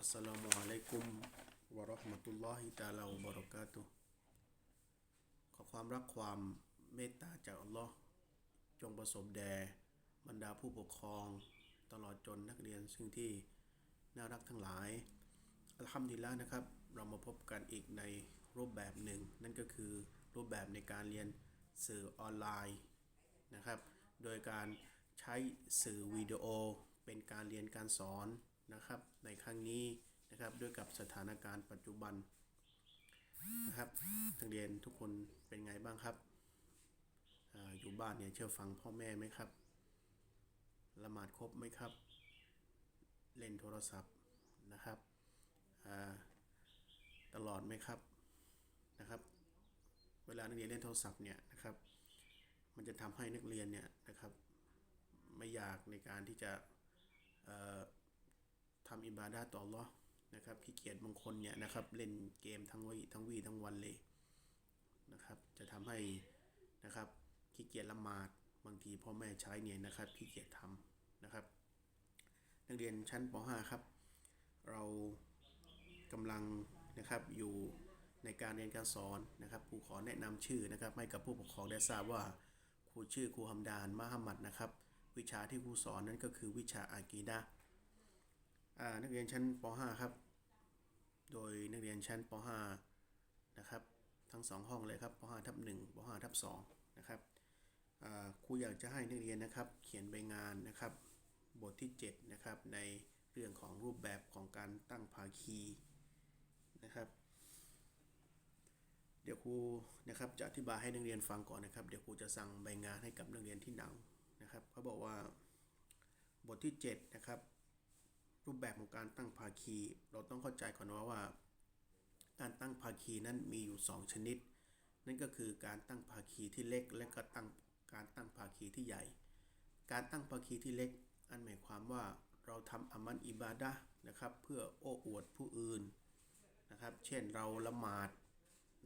อัสสลามุอะลัยกุมวะเราะห์มะตุลลอฮิตะอาลาวับะเราะกาตุฮ์ขอความรักความเมตตาจากอัลลอฮ์จงประสบแด่บรรดาผู้ปกครอง ตลอดจนนักเรียนซึ่งที่น่ารักทั้งหลายอัลฮัมดุลิลละนะครับ เรามาพบกันอีกในรูปแบบหนึ่ง นั่นก็คือรูปแบบในการเรียนสื่อออนไลน์นะครับ โดยการใช้สื่อวิดีโอเป็นการเรียนการสอน นะครับในครั้งนี้นะครับด้วยกับสถานการณ์ปัจจุบันนะครับนักเรียนทุกคนเป็นไงบ้างครับออยู่บ้านเนี่ยเชื่อฟังพ่อแม่ไหมครับละหมาดครบไหมครับ เล่นโทรศัพท์นะครับตลอดไหมครับนะครับ เวลานักเรียนเล่นโทรศัพท์เนี่ยนะครับ มันจะทำให้นักเรียนเนี่ยนะครับไม่อยากในการที่จะ ทำอิบาดาต่ออัลลอนะครับขี้เกียจบางคนเนี่ยนะครับเล่นเกมทั้งวีทั้งวีทั้งวันเลยนะครับจะทำให้นะครับขี้เกียจละหมาดบางทีพ่อแม่ใช้เนี่ยนะครับขี้เกียจทำนะครับ นักเรียนชั้นป .5 ครับ เรากำลังนะครับอยู่ในการเรียนการสอนนะครับครูขอแนะนำชื่อนะครับให้กับผู้ปกครองได้ทราบว่าครูชื่อครูฮัมดานมะฮัมมัดนะครับ วิชาที่ครูสอนนั้นก็คือวิชาอากีดะห์อ่า นักเรียนชั้นป .5 ครับ โดยนักเรียนชั้นป .5 นะครับ ทั้งสองห้องเลยครับป .5 ทับ1ป .5 ทับ2นะครับครูอยากจะให้นักเรียนนะครับ เขียนใบงานนะครับ บทที่7นะครับในเรื่องของรูปแบบของการตั้งภาคีนะครับ เดี๋ยวครูนะครับจะอธิบายให้นักเรียนฟังก่อนนะครับ เดี๋ยวครูจะสั่งใบงานให้กับนักเรียนที่หนังนะครับเขาบอกว่าบทที่7นะครับ รูปแบบของการตั้งภาคี เราต้องเข้าใจก่อนว่าว่า การตั้งภาคีนั้นมีอยู่ 2 ชนิด นั่นก็คือการตั้งภาคีที่เล็กและก็ตั้งการตั้งภาคีที่ใหญ่ การตั้งภาคีที่เล็ก อันหมายความว่าเราทำอามันอิบาดะนะครับ เพื่อโอ้อวดผู้อื่นนะครับ เช่นเราละหมาด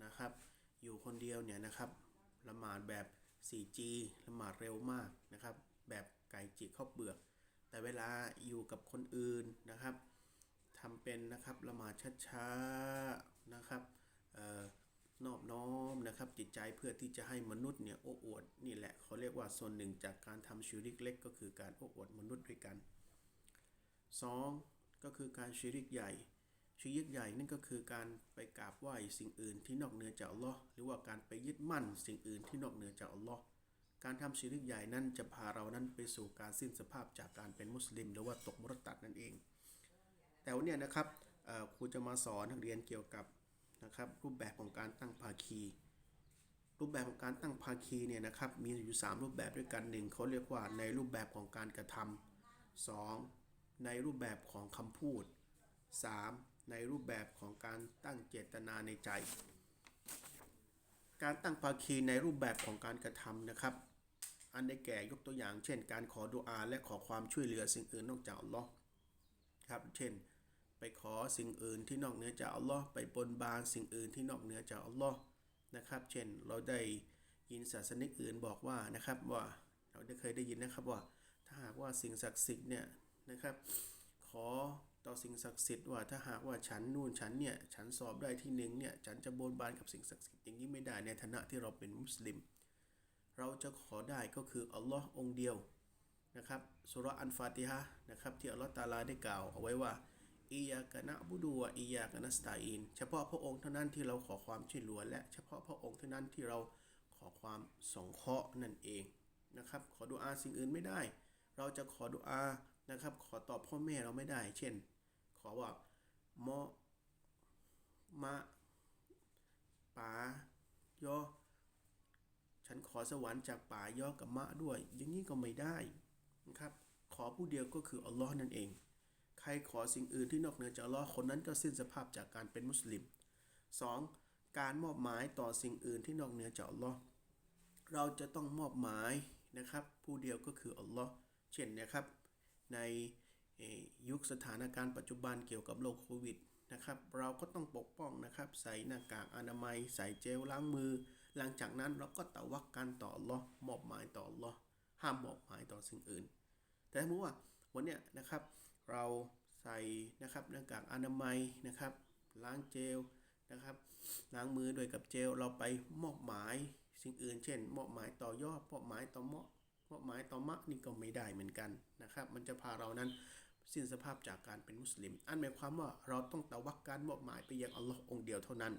นะครับ อยู่คนเดียวเนี่ยนะครับละหมาดแบบ 4G ละหมาดเร็วมากนะครับ แบบไก่จิกข้าวเปลือก แต่เวลาอยู่กับคนอื่นนะครับทำเป็นนะครับละหมาดช้าๆนะครับออนอบน้อมนะครับจิตใจเพื่อที่จะให้มนุษย์เนี่ยโอ้อวดนี่แหละเขาเรียกว่าส่วนหนึ่งจากการทำชิริกเล็กก็คือการโอ้อวดมนุษย์ด้วยกัน 2. ก็คือการชิริกใหญ่ชิริกใหญ่นั่นก็คือการไปกราบไหว้สิ่งอื่นที่นอกเหนือจากอัลลอฮ์หรือว่าการไปยึดมั่นสิ่งอื่นที่นอกเหนือจากอัลลอฮ์ การทำชิริกใหญ่นั้นจะพาเรานั้นไปสู่การสิ้นสภาพจากการเป็นมุสลิม หรือว่าตกมุรตัดนั่นเอง แต่วันนี้นะครับครูจะมาสอนนักเรียนเกี่ยวกับนะครับรูปแบบของการตั้งภาคี รูปแบบของการตั้งภาคีเนี่ยนะครับมีอยู่ 3 รูปแบบด้วยกันหนึ่งเขาเรียกว่าในรูปแบบของการกระทำสองในรูปแบบของคำพูด 3. ในรูปแบบของการตั้งเจตนาในใจ การตั้งภาคีในรูปแบบของการกระทำนะครับ อันได้แก่ยกตัวอย่าง เช่น การขอดุอาและขอความช่วยเหลือสิ่งอื่นนอกจากอัลลอฮ์ครับ เช่น ไปขอสิ่งอื่นที่นอกเหนือจากอัลลอฮ์ไปบนบานสิ่งอื่นที่นอกเหนือจากอัลลอฮ์นะครับ เช่น เราได้ยินศาสนิกอื่นบอกว่านะครับว่าเราได้เคยได้ยินนะครับว่า ถ้าหากว่าสิ่งศักดิ์สิทธิ์เนี่ยนะครับ ขอต่อสิ่งศักดิ์สิทธิ์ว่าถ้าหากว่าฉันนู่นฉันเนี่ยฉันสอบได้ที่หนึ่งเนี่ยฉันจะบนบานกับสิ่งศักดิ์สิทธิ์อย่างนี้ไม่ได้ในฐานะที่เราเป็นมุสลิม เราจะขอได้ก็คืออัลลอฮ์องเดียวนะครับสุราะห์อันฟาติฮะนะครับที่อัลลอฮ์ตาลาได้กล่าวเอาไว้ว่าอียากะนะบุดูวะอียากะนัสตาอินเฉพาะพระองค์เท่านั้นที่เราขอความช่วยเหลือและเฉพาะพระองค์เท่านั้นที่เราขอความสงเคราะห์นั่นเองนะครับขอดุอาสิ่งอื่นไม่ได้ เราจะขอดุอานะครับขอตอบพ่อแม่เราไม่ได้ เช่น ขอว่ามอมะปายอ ฉันขอสวรรค์จากป่ายอกับมะด้วย อย่างนี้ก็ไม่ได้นะครับ ขอผู้เดียวก็คืออัลลอฮ์นั่นเอง ใครขอสิ่งอื่นที่นอกเหนือจากอัลลอฮ์คนนั้นก็สิ้นสภาพจากการเป็นมุสลิม 2. การมอบหมายต่อสิ่งอื่นที่นอกเหนือจากอัลลอฮ์เราจะต้องมอบหมายนะครับ ผู้เดียวก็คืออัลลอฮ์เช่นนะครับ ในยุคสถานการณ์ปัจจุบันเกี่ยวกับโรคโควิดนะครับ เราก็ต้องปกป้องนะครับ ใส่หน้ากากอนามัย ใส่เจลล้างมือ หลังจากนั้นเราก็ตะวักกันต่ออัลอมอบหมายต่ออัลอห้ามมอบหมายต่อสิ่งอื่น แต่สมมติว่าวันเนี้ยนะครับเราใส่นะครับหน้ากากอนามัยนะครับล้างเจลนะครับล้างมือด้วยกับเจลเราไปมอบหมายสิ่งอื่น เช่น มอบหมายต่อยอดมอบหมายต่อเมาะมอบหมายต่อมะนี่ก็ไม่ได้เหมือนกันนะครับ มันจะพาเรานั้นสิ้นสภาพจากการเป็นมุสลิม อันหมายความว่าเราต้องตะวักการมอบหมายไปยังอัลลอฮ์องเดียวเท่านั้น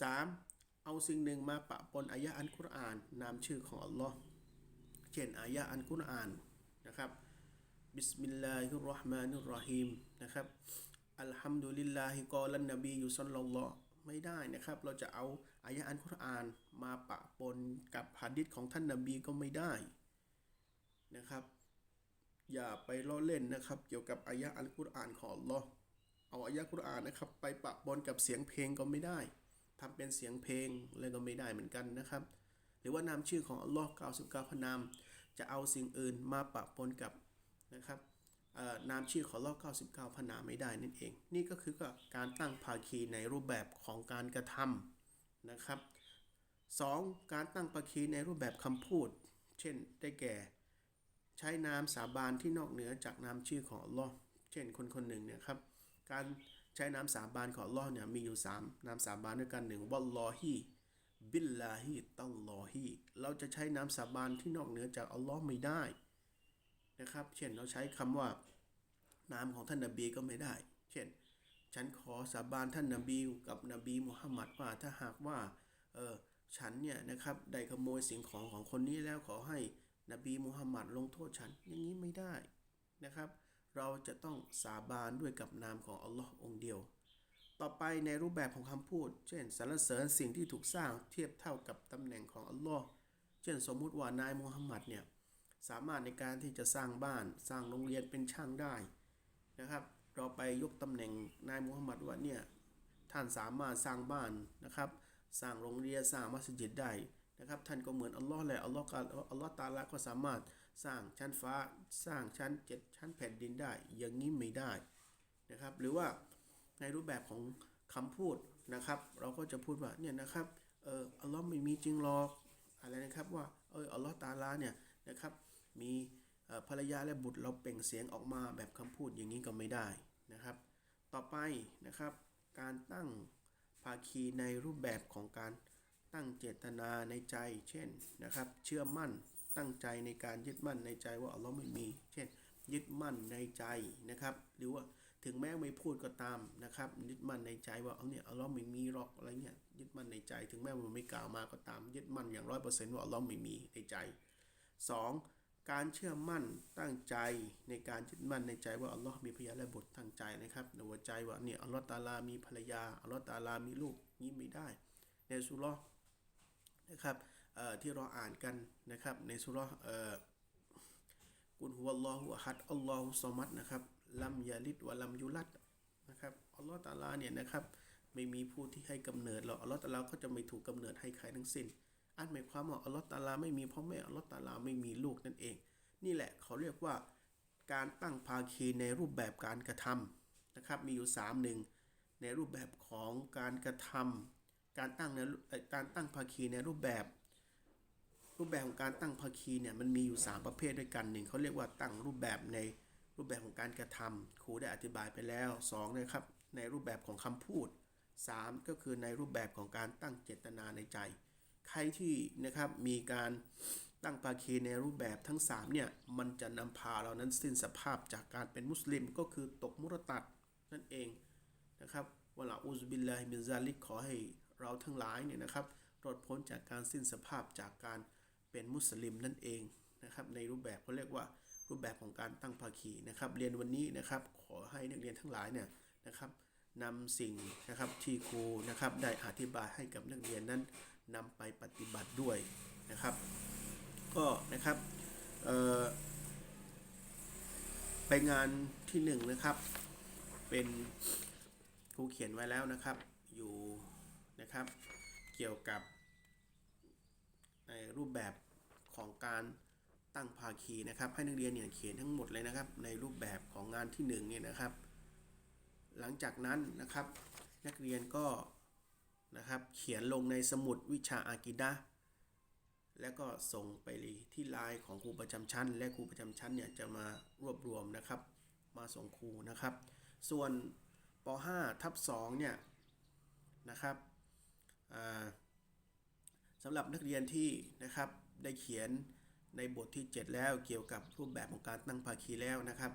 3. เอาสิ่งหนึ่งมาปะปนอายะอันกุรอาน นามชื่อของอัลลอฮ์เช่นอายะอันกุรอานนะครับบิสมิลลาฮิรราะห์มานิรราะฮีมนะครับอัลฮัมดุลิลลาฮิกอลันนบีอยู่ซัลลัลลอฮ์ไม่ได้นะครับ เราจะเอาอายะอันกุรอานมาปะปนกับหะดีษของท่านนบีก็ไม่ได้นะครับ อย่าไปล้อเล่นนะครับ เกี่ยวกับอายะอันกุรอานของอัลลอฮ์เอาอายะกุรอานนะครับ ไปปะปนกับเสียงเพลงก็ไม่ได้ ทำเป็นเสียงเพลงอะไรก็ไม่ได้เหมือนกันนะครับ หรือว่านามชื่อของอัลลอฮ์99พระนาม จะเอาสิ่งอื่นมาปะปนกับนะครับนามชื่อของอัลลอฮ์99พระนามไม่ได้นั่นเอง นี่ก็คือการตั้งภาคีในรูปแบบของการกระทำนะครับ 2. การตั้งภาคีในรูปแบบคำพูด เช่นได้แก่ ใช้นามสาบานที่นอกเหนือจากนามชื่อของอัลลอฮ์เช่นคนคนหนึ่งเนี่ยครับ การใช้นามสาบานของลอเนี่ยมีอยู่ 3นามสาบานด้วยกันหนึ่งวัลลอฮีบิลลาฮีตัลลอฮีเราจะใช้นามสาบานที่นอกเหนือจากอัลลอฮ์ไม่ได้นะครับ เช่นเราใช้คำว่า นามของท่านนบีก็ไม่ได้ เช่น ฉันขอสาบานท่านนบีกับนบีมุฮัมมัดว่าถ้าหากว่าเออฉันเนี่ยนะครับได้ขโมยสิ่งของของคนนี้แล้วขอให้นบีมุฮัมมัดลงโทษฉันอย่างนี้ไม่ได้นะครับ เราจะต้องสาบานด้วยกับนามของอัลลอฮ์องเดียว ต่อไปในรูปแบบของคำพูด เช่นสรรเสริญสิ่งที่ถูกสร้างเทียบเท่ากับตำแหน่งของอัลลอฮ์เช่นสมมุติว่านายมุฮัมมัดเนี่ยสามารถในการที่จะสร้างบ้านสร้างโรงเรียนเป็นช่างได้นะครับ เราไปยกตำแหน่งนายมุฮัมมัดว่าเนี่ยท่านสามารถสร้างบ้านนะครับ สร้างโรงเรียนสร้างมัสยิดได้นะครับ ท่านก็เหมือนอัลลอฮ์แหละอัลลอฮ์ก็อัลลอฮ์ตาลาก็สามารถ สร้างชั้นฟ้าสร้างชั้นเจ็ดชั้นแผ่นดินได้ อย่างนี้ไม่ได้นะครับ หรือว่าในรูปแบบของคำพูดนะครับ เราก็จะพูดว่าเนี่ยนะครับเอออัลลอฮ์ไม่มีจริงหรอกอะไรนะครับว่าเอออัลลอฮ์ตาลาเนี่ยนะครับมีภรรยาและบุตรเราเปล่งเสียงออกมาแบบคำพูดอย่างนี้ก็ไม่ได้นะครับ ต่อไปนะครับการตั้งภาคีในรูปแบบของการตั้งเจตนาในใจ เช่นนะครับ เชื่อมั่น ตั้งใจในการยึดมั่นในใจว่าอัลลอฮ์ไม่มี เช่น ยึดมั่นในใจนะครับ หรือว่าถึงแม้ไม่พูดก็ตามนะครับ ยึดมั่นในใจว่าเอาเนี่ยอัลลอฮ์ไม่มีหรอกอะไรเงี้ยยึดมั่นในใจ ถึงแม้มันไม่กล่าวมาก็ตาม ยึดมั่นอย่างร้อยเปอร์เซนต์ว่าอัลลอฮ์ไม่มีในใจ 2. การเชื่อมั่นตั้งใจในการยึดมั่นในใจว่าอัลลอฮ์มีพยานและบุตรตั้งใจนะครับในหัวใจว่าเนี่ยอัลลอฮ์ตาลามีภรรยาอัลลอฮ์ตาลามีลูกนี้ไม่ได้ในสุเราะนะครับ ที่เราอ่านกันนะครับ ในสุรเออกุลฮุวัลลอฮุอะฮัดอัลลอฮุซอมัดนะครับลัมยาลิดวะลัมยูลัดนะครับอัลลอฮ์ตาลาเนี่ยนะครับไม่มีผู้ที่ให้กำเนิดหรอกอัลลอฮ์ตาลาก็จะไม่ถูกกำเนิดให้ใครทั้งสิ้น อันหมายความว่าอัลลอฮ์ตาลาไม่มีพ่อแม่อัลลอฮ์ตาลาไม่มีลูกนั่นเอง นี่แหละเขาเรียกว่าการตั้งภาคีในรูปแบบการกระทำนะครับ มีอยู่3หนึ่งในรูปแบบของการกระทำการตั้งในการตั้งภาคีในรูปแบบ รูปแบบของการตั้งภาคีเนี่ยมันมีอยู่ 3 ประเภทด้วยกันหนึ่งเขาเรียกว่าตั้งรูปแบบในรูปแบบของการกระทำครูได้อธิบายไปแล้ว2นะครับในรูปแบบของคำพูด 3 ก็คือในรูปแบบของการตั้งเจตนาในใจ ใครที่นะครับมีการตั้งภาคีในรูปแบบทั้ง3เนี่ยมันจะนำพาเรานั้นสิ้นสภาพจากการเป็นมุสลิมก็คือตกมุรตัดนั่นเองนะครับวะลาอุซบิลลาฮิมินซาลิกขอให้เราทั้งหลายเนี่ยนะครับรอดพ้นจากการสิ้นสภาพจากการ เป็นมุสลิมนั่นเองนะครับในรูปแบบเขาเรียกว่ารูปแบบของการตั้งภาคีนะครับเรียนวันนี้นะครับขอให้นักเรียนทั้งหลายเนี่ยนะครับนำสิ่งนะครับที่ครูนะครับได้อธิบายให้กับนักเรียนนั้นนำไปปฏิบัติด้วยนะครับ ก็นะครับไปงานที่หนึ่งนะครับเป็นครูเขียนไว้แล้วนะครับอยู่นะครับ เกี่ยวกับ รูปแบบของการตั้งภาคีนะครับให้นักเรียนเนี่ยเขียนทั้งหมดเลยนะครับ ในรูปแบบของงานที่หนึ่งเนี่ยนะครับ หลังจากนั้นนะครับ นักเรียนก็นะครับเขียนลงในสมุดวิชาอากิดะแล้วก็ส่งไปที่ไลน์ของครูประจำชั้น และครูประจำชั้นเนี่ยจะมารวบรวมนะครับ มาส่งครูนะครับ ส่วนป .5 ทับ2เนี่ยนะครับอ่า สำหรับนักเรียนที่นะครับได้เขียนในบทที่ 7 แล้วเกี่ยวกับรูปแบบของการตั้งภาคีแล้วนะครับ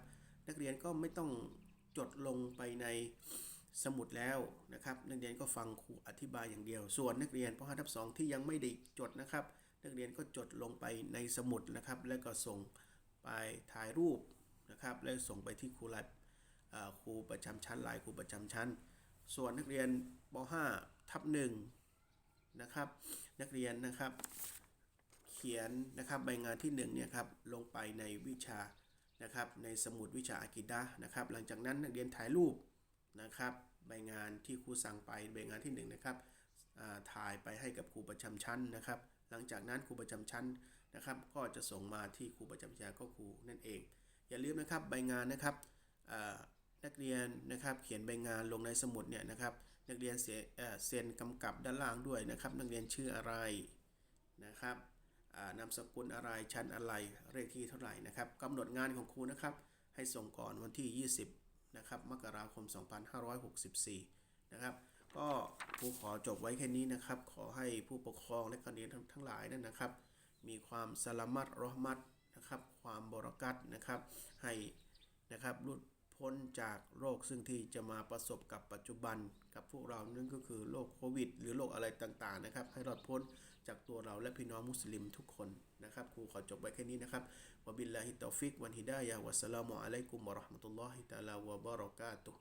นักเรียนก็ไม่ต้องจดลงไปในสมุดแล้วนะครับนักเรียนก็ฟังครูอธิบายอย่างเดียว ส่วนนักเรียนป .5 ทับ2ที่ยังไม่ได้จดนะครับ นักเรียนก็จดลงไปในสมุดนะครับ แล้วก็ส่งไปถ่ายรูปนะครับ แล้วส่งไปที่ครูรัฐครูประจำชั้นลายครูประจำชั้น ส่วนนักเรียนป .5 ทับ1 นะครับ นักเรียนนะครับ เขียนนะครับใบงานที่1เนี่ยครับลงไปในวิชานะครับในสมุดวิชาอากิดะนะครับ หลังจากนั้นนักเรียนถ่ายรูปนะครับใบงานที่ครูสั่งไปใบงานที่1นะครับถ่ายไปให้กับครูประจำชั้นนะครับ หลังจากนั้นครูประจำชั้นนะครับ ก็จะส่งมาที่ครูประจำวิชาก็ครูนั่นเอง อย่าลืมนะครับใบงานนะครับ นักเรียนนะครับเขียนใบงานลงในสมุดเนี่ยนะครับนักเรียนเซ็นกำกับด้านล่างด้วยนะครับ นักเรียนชื่ออะไรนะครับนามสกุลอะไรชั้นอะไรเลขที่เท่าไหร่นะครับกำหนดงานของครูนะครับ ให้ส่งก่อนวันที่ 20นะครับมกราคม 2564 นะครับก็ครูขอจบไว้แค่นี้นะครับ ขอให้ผู้ปกครองและคณะเรียนทั้งหลายนั่นนะครับ มีความสลามัดรอห์มัดนะครับ ความบรกัตนะครับให้นะครับหลุด พ้นจากโรคซึ่งที่จะมาประสบกับปัจจุบันกับพวกเรานั่นก็คือโรคโควิด หรือโรคอะไรต่างๆนะครับ ให้รอดพ้นจากตัวเราและพี่น้องมุสลิมทุกคนนะครับครูขอจบไว้แค่นี้นะครับวบิลลาฮิตตอฟิกวันฮิดายะวัสสลามุอะลัยกุมวะราะห์มะตุลลอฮิตะลาวะบะเราะกาตุฮ์